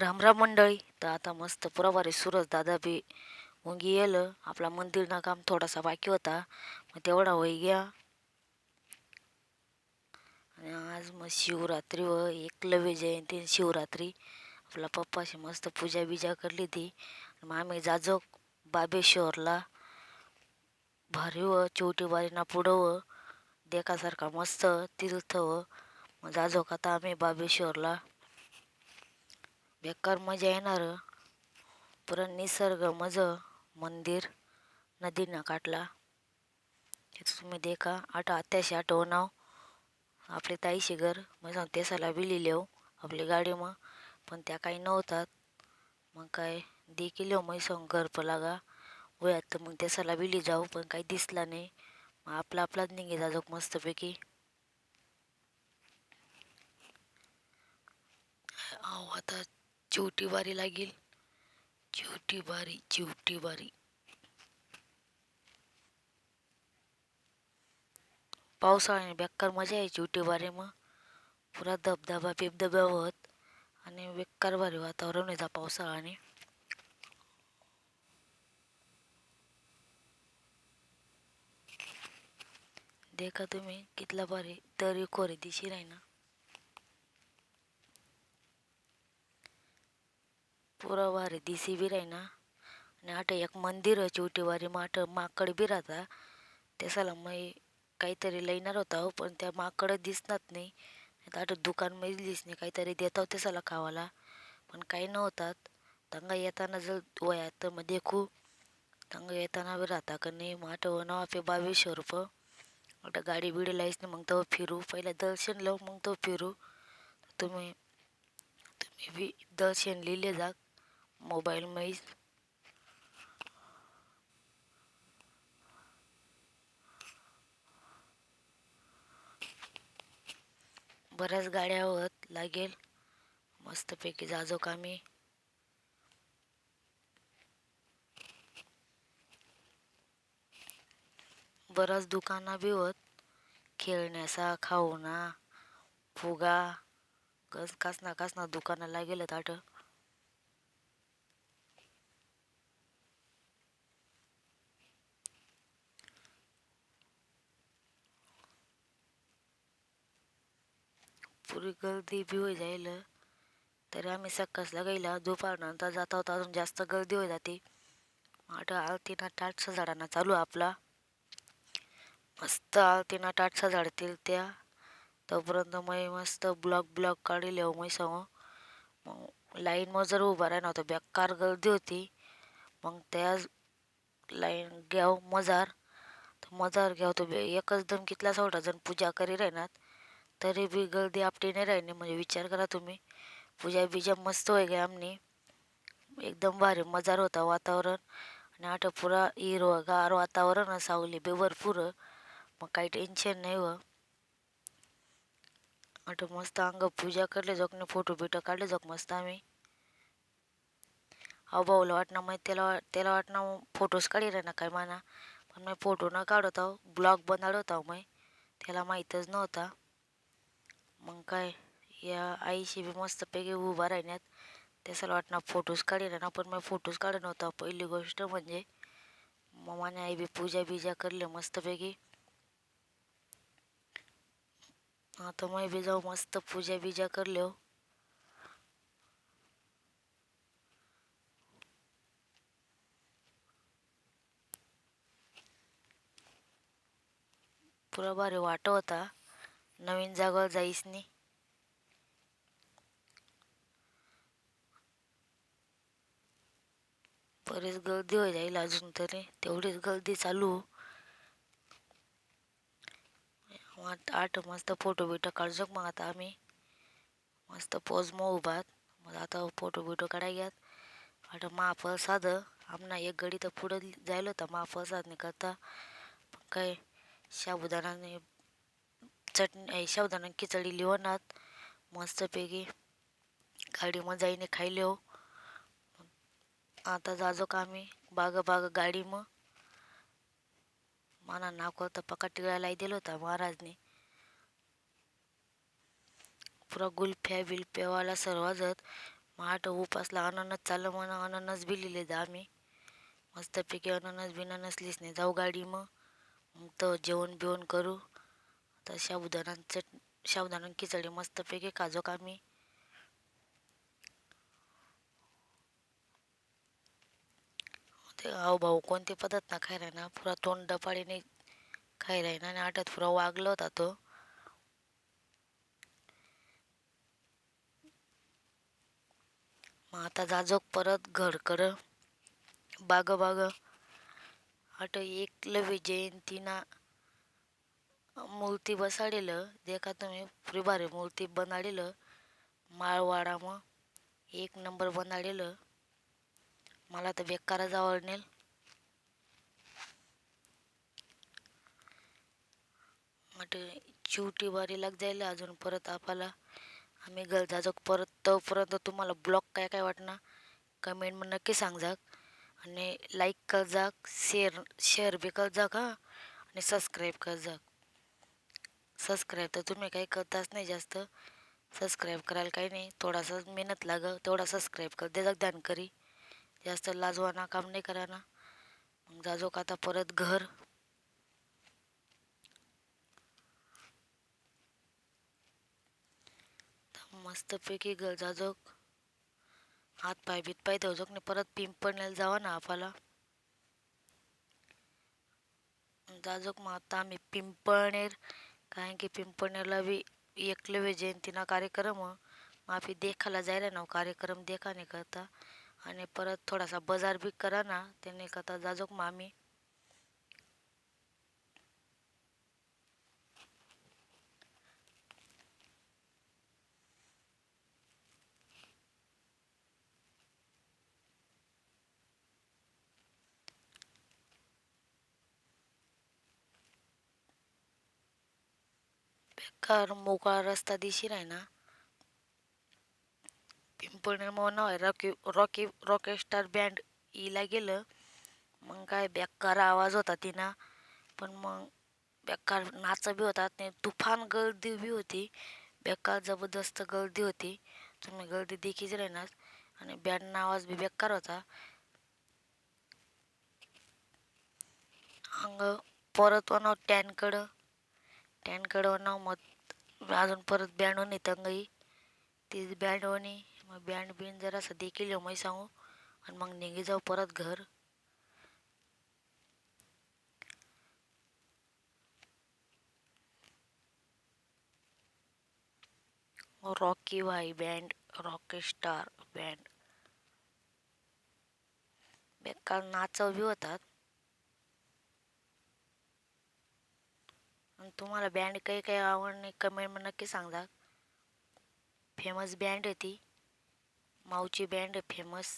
रामराम मंडळी. तर आता मस्त पुरावारी सूरज दादा बी मुंगी येलं आपला मंदिरना काम थोडासा बाकी होता. मग तेवढा होई गया आणि आज मग शिवरात्री व एकलव्य जयंती शिवरात्री. आपला पप्पाशी मस्त पूजा बिजा करली ती मग आम्ही जाजो बाबेश्वरला भारी व चौटी बारीना पुढं व देखासारखा मस्त तीर्थ व मग जाजो आता आम्ही बाबेश्वरला बेकार मजा येणार. परत निसर्ग मज मंदिर नदीना काटला. तुम्ही देखा. आठ आत्याशी आठवणाव आपले ताईशी घर मग सांग तेसाला बिली लिहिलेव हो, आपली गाडी मग पण त्या काही नव्हतात. मग काय देखील हो, मग सांग घर पलागा वयात तर मग तेसाला बिली जाऊ पण काही दिसला नाही. मग आपला आपलाच निघे जाजो मस्तपैकी. अहो आता चिवटी बारी लागेल. चिवटी बारी चिवटी बारी पावसाळ्याने बेकार मजा यायची चिवटी बारी मग. पुरा धबधबा बिबधबा होत. आणि बेकार भारी वातावरण येतं पावसाळ्याने. देखा तुम्ही कितला भारी तरी खोरी दिशी राही ना पुरा दिसी बी राही ना आणि आठ एक मंदिर चिवटीवारी माठ माकड बी राहता. त्यासाला मग काहीतरी लईणार होता हो पण त्या माकड दिसणार नाही. आठ दुकानमध्ये दिसणे काहीतरी देत होते त्याला खावाला. पण काही नव्हतात. तंगा येताना जर वयात तर मग देखू. तंगा येताना बी राहता का नाही? मग आठ नाव बावीसशे रुपये. आता गाडी बिडी लाईस नाही मग तो फिरू. पहिला दर्शन लावू मग तो फिरू. तुम्ही तुम्ही बी दर्शन लिहिले जा. मोबाईल बऱ्याच गाड्या होत लागेल. मस्तपैकी जाजो कामी. बराच दुकाना बी होत. खेळण्याचा खाऊना फुगा कस कासना कासना दुकाना लागेल ताट पुरी गर्दी बी होई जाईल तरी आम्ही सकाळला गेला दुपारनंतर जाता होता अजून जास्त गर्दी होई जाते. आता आळतीना टाट झाडांना चालू आपला. मस्त आळतीना टाट झाडतील त्या. तोपर्यंत मग मस्त ब्लॉक ब्लॉक काढले हो मी सांग मग लाईन मग जर उभा राहिला होता बेकार गर्दी होती. मग त्या लाईन घ्याव मजार. तर मजार घ्याव तो एकच दम कितला सोडा जण पूजा करी राहणार तरी बी गर्दी आपटी नाही राहिली म्हणजे विचार करा तुम्ही. पूजा बिजा मस्त होय गे आमनी. एकदम भारी मजार होता वातावरण. आणि आठ पुरा हिरवगार वातावरण सावली बी भरपूर. मग काही टेन्शन नाही व. आठ मस्त अंग पूजा करले जोक ने फोटो बिटो काढले जोक मस्त आम्ही. अहो भाऊला वाटणं मग त्याला त्याला वाटणं फोटोज काढी रे ना काय माना पण मी फोटो न काढत आहो ब्लॉग बनाडत आहो मग त्याला माहीतच नव्हता. मग काय या आईशी बी मस्तपैकी उभा राहण्यात त्याला वाटणं फोटोज काढीन ना पण मी फोटोज काढत नव्हता. पहिली गोष्ट म्हणजे मम्माने आई बी पूजा बिजा करली मस्तपैकी. आता मग बी जाऊ मस्त पूजा बिजा करले हो. पुरा भारी वाट होता. नवीन जागावर जाईस नाही बरीच गर्दी होई जाईल अजून तरी. तेवढीच गर्दी चालू. आठ मस्त फोटो बिटो काढजो मग आता आम्ही. मस्त पोज मग उभात मग आता फोटो बिटो काढायच्यात आता साधं आमना एक गडी तर पुढं जायला होता. महाफळ साधने करता. काय साबुदाणाने चटणी साबुदाणा खिचडी लिवणात मस्तपैकी. गाडी मग जाईने खायले हो. आता जाजो का आम्ही बाग बाग गाडी मग माना नाको तर पका टिळायला दिलं होता महाराजने. पुरा गुलफ्या बिलफ्यावाला सर्व महाट उपासला अननस चाललं म्हणा अननस बी लिहिले जा आम्ही. मस्तपैकी अननस बिननस नाही जाऊ गाडी मग मग तर जेवण बिवण करू. आता साबुदाणा चट साबुदाणा खिचडी मस्तपैकी खाजो आम्ही ते आव भाऊ कोणते पदार्थ ना खायला ना पुरा तोंड डपाळीने खाय ना आणि आठवत पुरा वागला होता तो. मग आता जाजोक परत घरकडं बाग बाग. आठ एकलव्य जयंतीना मूर्ती बसाडेलं देखा तुम्ही फ्री भारी मूर्ती बनाडेलं माळवाडा मग एक नंबर बनाडेलं मला तर बेकारच आवडनेल मग चिवटी बारी लाग जाईल अजून परत आपल्याला. आम्ही घर परत तोपर्यंत तुम्हाला ब्लॉग काय काय वाटणार कमेंट नक्की सांगजाक आणि लाईक कर जाक शेअर शेअर बी कर जाक हा आणि सबस्क्राईब कर जाक सबस्क्राईब तर तुम्ही काही करताच नाही जास्त. सबस्क्राईब करायला काही नाही. थोडासा मेहनत लागं तेवढा सबस्क्राईब कर दे ध्यान करी. जास्त लाजवाना काम नाही करा ना मग का आता परत घर. मस्तपैकी घर जाजोक हात पाय बीत पाय धवजोक नाही परत पिंपळण्याला जावा ना आपल्याला. जाजोक मग आता आम्ही पिंपळनेर कारण की पिंपळनेरला बी एकलव्य जयंतीना कार्यक्रम माफी आम्ही देखाला जायला ना कार्यक्रम देखा नाही करता आणि परत थोडासा बाजार बी करा ना त्याने करता जाजोक मामी कार बेकार मोकळा रस्ता दिशी आहे ना पिंपळनेर मग नाव आहे रॉकी रॉकी रॉकेस्टार बँड इला गेलं मग काय बेकार आवाज होता तिना पण मग बेकार नाच बी होता ते तुफान गर्दी बी होती बेकार जबरदस्त गर्दी होती तुम्ही गर्दी देखीच राहणार आणि बँडना आवाज बी बेकार होता अंग परत वनाव टॅनकडं टॅनकडं मग अजून परत बँड होणे तंगई. तीच बँड होणे मग बँड बिन जरासं केली मग सांगू. आणि मग निघे जाऊ परत घर. रॉकी वाई बँड रॉकी स्टार बँड. बेकार नाचव बी होतात. आणि तुम्हाला बँड काही काही आवडणे कमेंटमध्ये नक्की सांगा. फेमस बँड आहे ती. माऊची बँड फेमस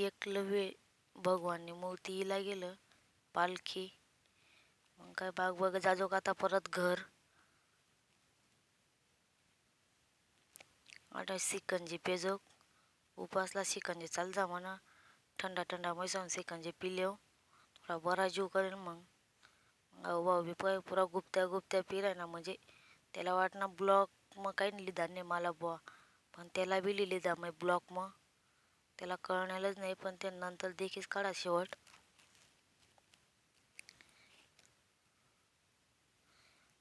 एकलव्य भगवाननी मूर्तीला गेलं पालखी. मग काय बाग बघ जाजो का आता परत घर. आता सिकंजी पेजोक उपासला सिकंजी चाल जा म्हणा थंडा थंडा मैसून सिकंजी पिलेव थोडा बरा जीव करेल मग. भाऊ बी पाय पुरा गुप्त्या गुप्त्या पिराय ना म्हणजे त्याला वाटणं ब्लॉक मग काही लिहिदा नाही मला बुवा. पण त्याला बी लिहिले जा मग ब्लॉक मग त्याला कळणारच नाही पण ते नंतर देखील काढा शेवट.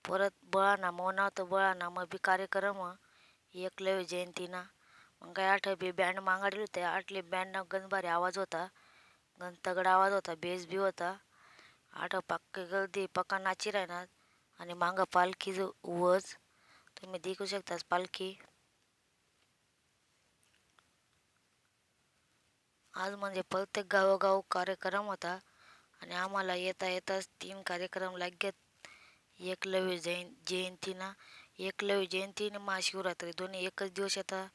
परत बळाना मोना तर बळाना मग बी कार्यक्रम. एकलव्य जयंतीना मग काय आठ बी बँड मागाडले होते आठले बँडना गन भारी आवाज होता. गण तगडा आवाज होता बेस बी होता. आठ पक्के गर्दी पक्का नाची राहणार. आणि मागं पालखी वज तुम्ही देखू शकतास पालखी. आज म्हणजे प्रत्येक गावोगाव कार्यक्रम होता. आणि आम्हाला येता येताच तीन कार्यक्रम लागत. एकलव्य जयं जयंतीना. एकलव्य जयंती आणि महाशिवरात्री दोन्ही एकच दिवस येतात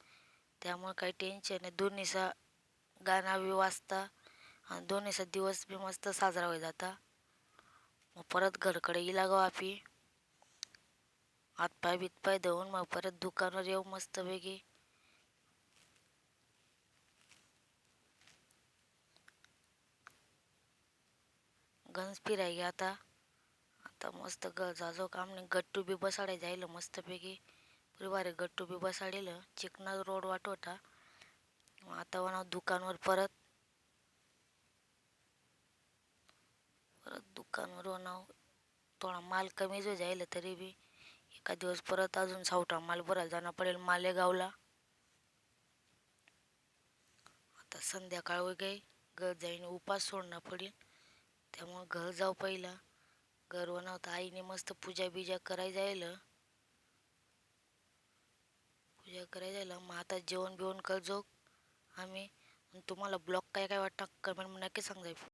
त्यामुळे काही टेन्शन नाही. दोन्हीचा गाणं बी वाजता आणि दोन्हीचा दिवस बी मस्त साजरा होई जाता. मग परत घरकडे इला गो आपी हातपाय बितपाय धुवून मग परत दुकानावर येऊ मस्तपैकी. गंज फिराय आता आता. आता मस्त ग जाजो काम नाही. गट्टू बी बसाडाय जायला मस्तपैकी. पुरी गट्टू बी बसाडेलं चिकना रोड वाट होता. आता म्हणा दुकानवर परत परत दुकानवर म्हणा थोडा माल कमी जो जायला तरी बी एका दिवस परत अजून सावटा माल भरायला जाणं पडेल मालेगावला. आता संध्याकाळ हो वगैरे घर जाईन उपास सोडणं पडेल. त्यामुळं घर जाऊ पहिला. घर बनवता आईने मस्त पूजा बिजा करायला जायला. पूजा करायला जायला मग आता जेवण बिवण करजो आम्ही तुम्हाला ब्लॉग काय काय वाटतं कमेंट नक्की सांगायचं